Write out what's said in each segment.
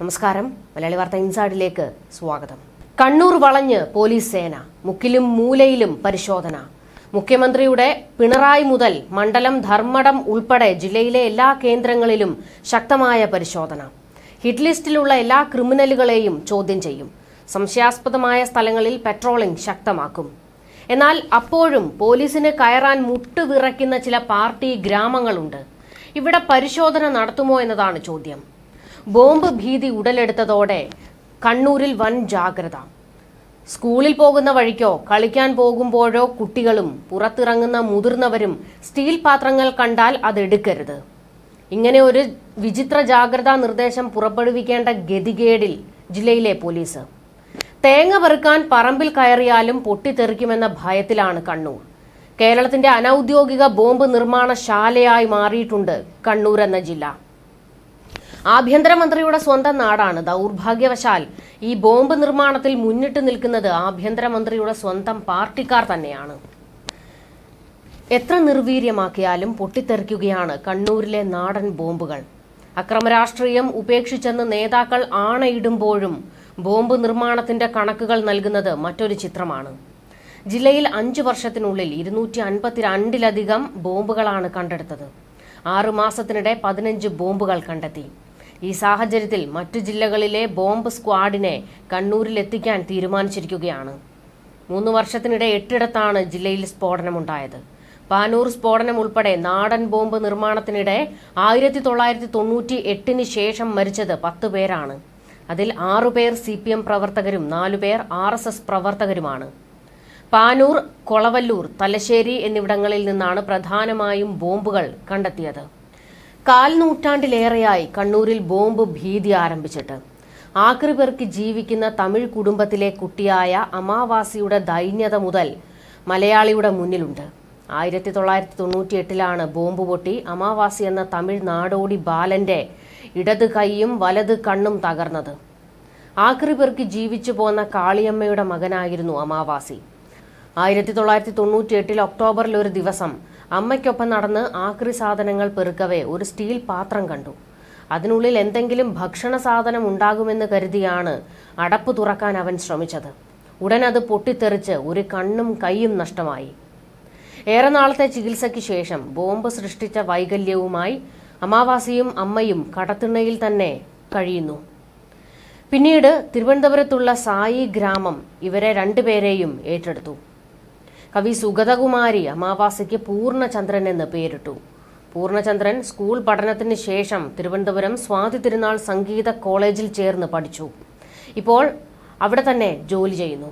നമസ്കാരം. മലയാളി വാർത്ത ഇൻസൈഡിലേക്ക് സ്വാഗതം. കണ്ണൂർ വളഞ്ഞ് പോലീസ് സേന മുക്കിലും മൂലയിലും പരിശോധന. മുഖ്യമന്ത്രിയുടെ പിണറായി മുതൽ മണ്ഡലം ധർമ്മടം ഉൾപ്പെടെ ജില്ലയിലെ എല്ലാ കേന്ദ്രങ്ങളിലും ശക്തമായ പരിശോധന. ഹിറ്റ് ലിസ്റ്റിലുള്ള എല്ലാ ക്രിമിനലുകളെയും ചോദ്യം ചെയ്യും. സംശയാസ്പദമായ സ്ഥലങ്ങളിൽ പെട്രോളിംഗ് ശക്തമാക്കും. എന്നാൽ അപ്പോഴും പോലീസിന് കയറാൻ മുട്ടുവിറയ്ക്കുന്ന ചില പാർട്ടി ഗ്രാമങ്ങളുണ്ട്. ഇവിടെ പരിശോധന നടത്തുമോ എന്നതാണ് ചോദ്യം. ബോംബ് ഭീതി ഉടലെടുത്തതോടെ കണ്ണൂരിൽ വൻ ജാഗ്രത. സ്കൂളിൽ പോകുന്ന വഴിക്കോ കളിക്കാൻ പോകുമ്പോഴോ കുട്ടികളും പുറത്തിറങ്ങുന്ന മുതിർന്നവരും സ്റ്റീൽ പാത്രങ്ങൾ കണ്ടാൽ അതെടുക്കരുത് ഇങ്ങനെ ഒരു വിചിത്ര ജാഗ്രതാ നിർദ്ദേശം പുറപ്പെടുവിക്കേണ്ട ഗതികേടിൽ ജില്ലയിലെ പോലീസ്. തേങ്ങ പെറുക്കാൻ പറമ്പിൽ കയറിയാലും പൊട്ടിത്തെറിക്കുമെന്ന ഭയത്തിലാണ് കണ്ണൂർ. കേരളത്തിന്റെ അനൌദ്യോഗിക ബോംബ് നിർമ്മാണ ശാലയായി മാറിയിട്ടുണ്ട് കണ്ണൂർ എന്ന ജില്ല. ആഭ്യന്തരമന്ത്രിയുടെ സ്വന്തം നാടാണ്. ദൗർഭാഗ്യവശാൽ ഈ ബോംബ് നിർമ്മാണത്തിൽ മുന്നിട്ട് നിൽക്കുന്നത് ആഭ്യന്തരമന്ത്രിയുടെ സ്വന്തം പാർട്ടിക്കാർ തന്നെയാണ്. എത്ര നിർവീര്യമാക്കിയാലും പൊട്ടിത്തെറിക്കുകയാണ് കണ്ണൂരിലെ നാടൻ ബോംബുകൾ. അക്രമരാഷ്ട്രീയം ഉപേക്ഷിച്ചെന്ന് നേതാക്കൾ ആണയിടുമ്പോഴും ബോംബ് നിർമ്മാണത്തിന്റെ കണക്കുകൾ നൽകുന്നത് മറ്റൊരു ചിത്രമാണ്. ജില്ലയിൽ അഞ്ചു വർഷത്തിനുള്ളിൽ ഇരുന്നൂറ്റി അൻപത്തിരണ്ടിലധികം ബോംബുകളാണ് കണ്ടെടുത്തത്. ആറു മാസത്തിനിടെ പതിനഞ്ച് ബോംബുകൾ കണ്ടെത്തി. ഈ സാഹചര്യത്തിൽ മറ്റു ജില്ലകളിലെ ബോംബ് സ്ക്വാഡിനെ കണ്ണൂരിൽ എത്തിക്കാൻ തീരുമാനിച്ചിരിക്കുകയാണ്. മൂന്ന് വർഷത്തിനിടെ എട്ടിടത്താണ് ജില്ലയിൽ സ്ഫോടനമുണ്ടായത്. പാനൂർ സ്ഫോടനം ഉൾപ്പെടെ നാടൻ ബോംബ് നിർമ്മാണത്തിനിടെ ആയിരത്തി തൊള്ളായിരത്തി തൊണ്ണൂറ്റി എട്ടിന് ശേഷം മരിച്ചത് പത്ത് പേരാണ്. അതിൽ ആറുപേർ സി പി എം പ്രവർത്തകരും നാലുപേർ ആർ എസ് എസ് പ്രവർത്തകരുമാണ്. പാനൂർ കൊളവല്ലൂർ തലശ്ശേരി എന്നിവിടങ്ങളിൽ നിന്നാണ് പ്രധാനമായും ബോംബുകൾ കണ്ടെത്തിയത്. കാൽ നൂറ്റാണ്ടിലേറെയായി കണ്ണൂരിൽ ബോംബ് ഭീതി ആരംഭിച്ചിട്ട്. ആക്രി ജീവിക്കുന്ന തമിഴ് കുടുംബത്തിലെ കുട്ടിയായ അമാവാസിയുടെ ദൈന്യത മുതൽ മലയാളിയുടെ മുന്നിലുണ്ട്. ആയിരത്തി തൊള്ളായിരത്തി തൊണ്ണൂറ്റി എട്ടിലാണ് ബോംബ് പൊട്ടി അമാവാസി എന്ന തമിഴ് നാടോടി ബാലന്റെ ഇടത് കൈയും വലത് കണ്ണും തകർന്നത്. ആക്രി ജീവിച്ചു പോന്ന കാളിയമ്മയുടെ മകനായിരുന്നു അമാവാസി. ആയിരത്തി തൊള്ളായിരത്തി തൊണ്ണൂറ്റി എട്ടിൽ ഒക്ടോബറിൽ ഒരു ദിവസം അമ്മയ്ക്കൊപ്പം നടന്ന് ആക്രി സാധനങ്ങൾ പെറുക്കവേ ഒരു സ്റ്റീൽ പാത്രം കണ്ടു. അതിനുള്ളിൽ എന്തെങ്കിലും ഭക്ഷണ സാധനം ഉണ്ടാകുമെന്ന് കരുതിയാണ് അടപ്പ് തുറക്കാൻ അവൻ ശ്രമിച്ചത്. ഉടൻ അത് പൊട്ടിത്തെറിച്ച് ഒരു കണ്ണും കൈയും നഷ്ടമായി. ഏറെ നാളത്തെ ചികിത്സയ്ക്ക് ശേഷം ബോംബ് സൃഷ്ടിച്ച വൈകല്യവുമായി അമാവാസിയും അമ്മയും കടത്തിണ്ണയിൽ തന്നെ കഴിയുന്നു. പിന്നീട് തിരുവനന്തപുരത്തുള്ള സായി ഗ്രാമം ഇവരെ രണ്ടുപേരെയും ഏറ്റെടുത്തു. കവി സുഗതകുമാരി അമാവാസിക്ക് പൂർണചന്ദ്രൻ എന്ന് പേരിട്ടു. പൂർണചന്ദ്രൻ സ്കൂൾ പഠനത്തിന് ശേഷം തിരുവനന്തപുരം സ്വാതി തിരുനാൾ സംഗീത കോളേജിൽ ചേർന്ന് പഠിച്ചു. ഇപ്പോൾ അവിടെ തന്നെ ജോലി ചെയ്യുന്നു.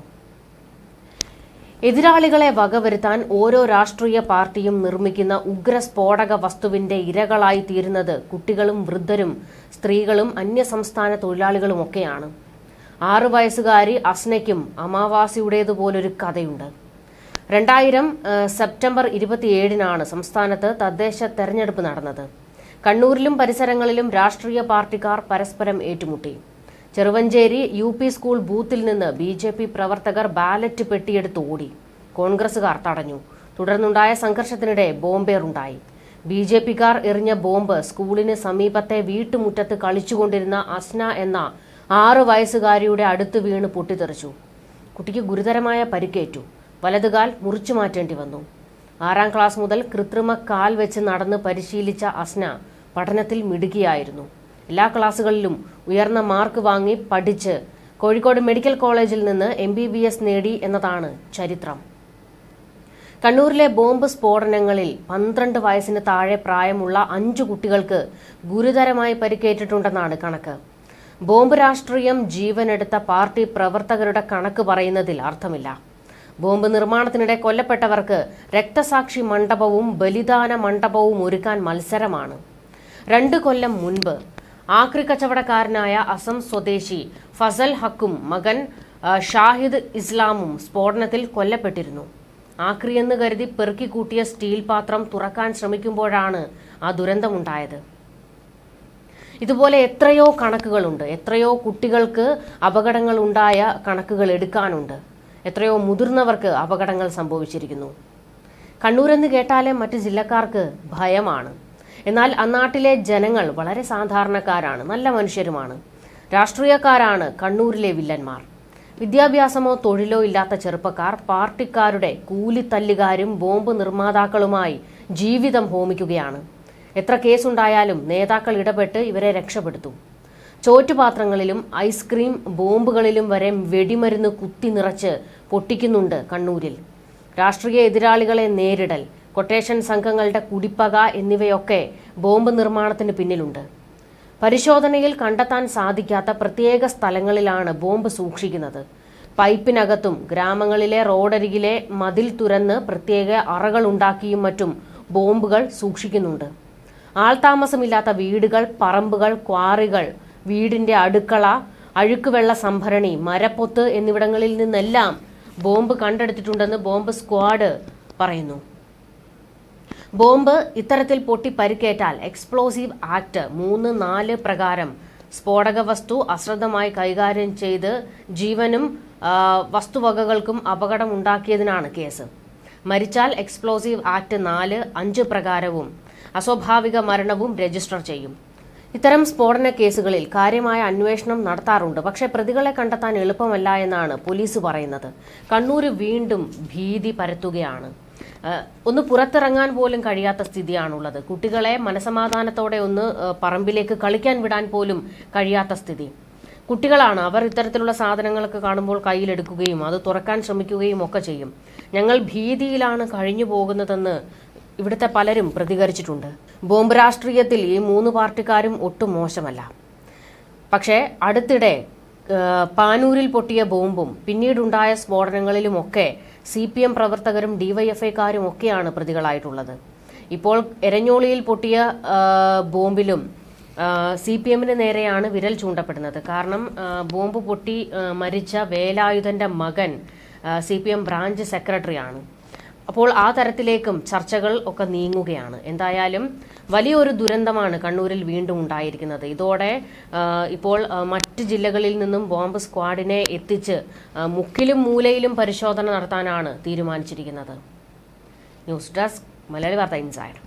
എതിരാളികളെ വകവരുത്താൻ ഓരോ രാഷ്ട്രീയ പാർട്ടിയും നിർമ്മിക്കുന്ന ഉഗ്ര സ്ഫോടക വസ്തുവിന്റെ ഇരകളായി തീരുന്നത് കുട്ടികളും വൃദ്ധരും സ്ത്രീകളും അന്യസംസ്ഥാന തൊഴിലാളികളുമൊക്കെയാണ് ആറു വയസ്സുകാരി അസ്നയ്ക്കും അമാവാസിയുടേതുപോലൊരു കഥയുണ്ട്. രണ്ടായിരം സെപ്റ്റംബർ ഇരുപത്തിയേഴിനാണ് സംസ്ഥാനത്ത് തദ്ദേശ തെരഞ്ഞെടുപ്പ് നടന്നത്. കണ്ണൂരിലും പരിസരങ്ങളിലും രാഷ്ട്രീയ പാർട്ടിക്കാർ പരസ്പരം ഏറ്റുമുട്ടി. ചെറുവഞ്ചേരി യു പി സ്കൂൾ ബൂത്തിൽ നിന്ന് ബി ജെ പി പ്രവർത്തകർ ബാലറ്റ് പെട്ടിയെടുത്ത് ഓടി. കോൺഗ്രസുകാർ തടഞ്ഞു. തുടർന്നുണ്ടായ സംഘർഷത്തിനിടെ ബോംബേറുണ്ടായി. ബി ജെ പിക്കാർ എറിഞ്ഞ ബോംബ് സ്കൂളിന് സമീപത്തെ വീട്ടുമുറ്റത്ത് കളിച്ചുകൊണ്ടിരുന്ന അസ്ന എന്ന ആറ് വയസ്സുകാരിയുടെ അടുത്ത് വീണ് പൊട്ടിത്തെറിച്ചു. കുട്ടിക്ക് ഗുരുതരമായ പരിക്കേറ്റു. വലതുകാൽ മുറിച്ചു മാറ്റേണ്ടി വന്നു. ആറാം ക്ലാസ് മുതൽ കൃത്രിമ കാൽ വെച്ച് നടന്ന് പരിശീലിച്ച അസ്ന പഠനത്തിൽ മിടുകിയായിരുന്നു എല്ലാ ക്ലാസ്സുകളിലും ഉയർന്ന മാർക്ക് വാങ്ങി പഠിച്ച് കോഴിക്കോട് മെഡിക്കൽ കോളേജിൽ നിന്ന് എം ബി ബി എസ് നേടി എന്നതാണ് ചരിത്രം. കണ്ണൂരിലെ ബോംബ് സ്ഫോടനങ്ങളിൽ പന്ത്രണ്ട് വയസ്സിന് താഴെ പ്രായമുള്ള അഞ്ച് കുട്ടികൾക്ക് ഗുരുതരമായി പരിക്കേറ്റിട്ടുണ്ടെന്നാണ് കണക്ക്. ബോംബ് രാഷ്ട്രീയം ജീവനെടുത്ത പാർട്ടി പ്രവർത്തകരുടെ കണക്ക് പറയുന്നതിൽ അർത്ഥമില്ല. ബോംബ് നിർമ്മാണത്തിനിടെ കൊല്ലപ്പെട്ടവർക്ക് രക്തസാക്ഷി മണ്ഡപവും ബലിദാന മണ്ഡപവും ഒരുക്കാൻ മത്സരമാണ്. രണ്ട് കൊല്ലം മുൻപ് ആക്രി കച്ചവടക്കാരനായ അസം സ്വദേശി ഫസൽ ഹക്കും മകൻ ഷാഹിദ് ഇസ്ലാമും സ്ഫോടനത്തിൽ കൊല്ലപ്പെട്ടിരുന്നു. ആക്രിയെന്ന് കരുതി പെറുക്കിക്കൂട്ടിയ സ്റ്റീൽ പാത്രം തുറക്കാൻ ശ്രമിക്കുമ്പോഴാണ് ആ ദുരന്തമുണ്ടായത്. ഇതുപോലെ എത്രയോ കണക്കുകളുണ്ട്. എത്രയോ കുട്ടികൾക്ക് അപകടങ്ങൾ ഉണ്ടായ കണക്കുകൾ എടുക്കാനുണ്ട്. എത്രയോ മുതിർന്നവർക്ക് അപകടങ്ങൾ സംഭവിച്ചിരിക്കുന്നു. കണ്ണൂരെന്ന് കേട്ടാലേ മറ്റ് ജില്ലക്കാർക്ക് ഭയമാണ്. എന്നാൽ അന്നാട്ടിലെ ജനങ്ങൾ വളരെ സാധാരണക്കാരാണ് നല്ല മനുഷ്യരുമാണ്. രാഷ്ട്രീയക്കാരാണ് കണ്ണൂരിലെ വില്ലന്മാർ. വിദ്യാഭ്യാസമോ തൊഴിലോ ഇല്ലാത്ത ചെറുപ്പക്കാർ പാർട്ടിക്കാരുടെ കൂലിത്തല്ലുകാരും ബോംബ് നിർമ്മാതാക്കളുമായി ജീവിതം ഹോമിക്കുകയാണ്. എത്ര കേസുണ്ടായാലും നേതാക്കൾ ഇടപെട്ട് ഇവരെ രക്ഷപ്പെടുത്തും. ചോറ്റുപാത്രങ്ങളിലും ഐസ്ക്രീം ബോംബുകളിലും വരെ വെടിമരുന്ന് കുത്തി നിറച്ച് പൊട്ടിക്കുന്നുണ്ട് കണ്ണൂരിൽ. രാഷ്ട്രീയ എതിരാളികളെ നേരിടൽ കൊട്ടേഷൻ സംഘങ്ങളുടെ കുടിപ്പക എന്നിവയൊക്കെ ബോംബ് നിർമ്മാണത്തിന് പിന്നിലുണ്ട്. പരിശോധനയിൽ കണ്ടെത്താൻ സാധിക്കാത്ത പ്രത്യേക സ്ഥലങ്ങളിലാണ് ബോംബ് സൂക്ഷിക്കുന്നത്. പൈപ്പിനകത്തും ഗ്രാമങ്ങളിലെ റോഡരികിലെ മതിൽ തുരന്ന് പ്രത്യേക അറകൾ ഉണ്ടാക്കിയും മറ്റും ബോംബുകൾ സൂക്ഷിക്കുന്നുണ്ട്. ആൾതാമസമില്ലാത്ത വീടുകൾ പറമ്പുകൾ ക്വാറികൾ വീടിന്റെ അടുക്കള അഴുക്കുവെള്ള സംഭരണി മരപ്പൊത്ത് എന്നിവിടങ്ങളിൽ നിന്നെല്ലാം ബോംബ് കണ്ടെടുത്തിട്ടുണ്ടെന്ന് ബോംബ് സ്ക്വാഡ് പറയുന്നു. ബോംബ് ഇത്തരത്തിൽ പൊട്ടി പരിക്കേറ്റാൽ എക്സ്പ്ലോസീവ് ആക്ട് മൂന്ന് നാല് പ്രകാരം സ്ഫോടക വസ്തു അശ്രദ്ധമായി കൈകാര്യം ചെയ്ത് ജീവനും വസ്തുവകകൾക്കും അപകടം ഉണ്ടാക്കിയതിനാണ് കേസ്. മരിച്ചാൽ എക്സ്പ്ലോസീവ് ആക്ട് നാല് അഞ്ച് പ്രകാരവും അസ്വാഭാവിക മരണവും രജിസ്റ്റർ ചെയ്യും. ഇത്തരം സ്ഫോടന കേസുകളിൽ കാര്യമായ അന്വേഷണം നടത്താറുണ്ട്. പക്ഷേ പ്രതികളെ കണ്ടെത്താൻ എളുപ്പമല്ല എന്നാണ് പോലീസ് പറയുന്നത്. കണ്ണൂര് വീണ്ടും ഭീതി പരത്തുകയാണ്. ഒന്ന് പുറത്തിറങ്ങാൻ പോലും കഴിയാത്ത സ്ഥിതിയാണുള്ളത്. കുട്ടികളെ മനസമാധാനത്തോടെ ഒന്ന് പറമ്പിലേക്ക് കളിക്കാൻ വിടാൻ പോലും കഴിയാത്ത സ്ഥിതി. കുട്ടികളാണ് അവർ ഇത്തരത്തിലുള്ള സാധനങ്ങളൊക്കെ കാണുമ്പോൾ കയ്യിലെടുക്കുകയും അത് തുറക്കാൻ ശ്രമിക്കുകയും ഒക്കെ ചെയ്യും. ഞങ്ങൾ ഭീതിയിലാണ് കഴിഞ്ഞു പോകുന്നതെന്ന് ഇവിടുത്തെ പലരും പ്രതികരിച്ചിട്ടുണ്ട്. ബോംബ് രാഷ്ട്രീയത്തിൽ ഈ മൂന്ന് പാർട്ടിക്കാരും ഒട്ടും മോശമല്ല. പക്ഷേ അടുത്തിടെ പാനൂരിൽ പൊട്ടിയ ബോംബും പിന്നീടുണ്ടായ സ്ഫോടനങ്ങളിലുമൊക്കെ സി പി എം പ്രവർത്തകരും ഡിവൈഎഫ്ഐക്കാരും ഒക്കെയാണ് പ്രതികളായിട്ടുള്ളത്. ഇപ്പോൾ എരഞ്ഞോളിയിൽ പൊട്ടിയ ബോംബിലും സി പി എമ്മിന് നേരെയാണ് വിരൽ ചൂണ്ടപ്പെടുന്നത്. കാരണം ബോംബ് പൊട്ടി മരിച്ച വേലായുധന്റെ മകൻ സി പി എം ബ്രാഞ്ച് സെക്രട്ടറിയാണ്. അപ്പോൾ ആ തരത്തിലേക്കും ചർച്ചകൾ ഒക്കെ നീങ്ങുകയാണ്. എന്തായാലും വലിയൊരു ദുരന്തമാണ് കണ്ണൂരിൽ വീണ്ടും ഉണ്ടായിരിക്കുന്നത്. ഇതോടെ ഇപ്പോൾ മറ്റ് ജില്ലകളിൽ നിന്നും ബോംബ് സ്ക്വാഡിനെ എത്തിച്ച് മുക്കിലും മൂലയിലും പരിശോധന നടത്താനാണ് തീരുമാനിച്ചിരിക്കുന്നത്. ന്യൂസ് ഡെസ്ക് മലയാളി വാർത്ത ഇൻസൈഡ്.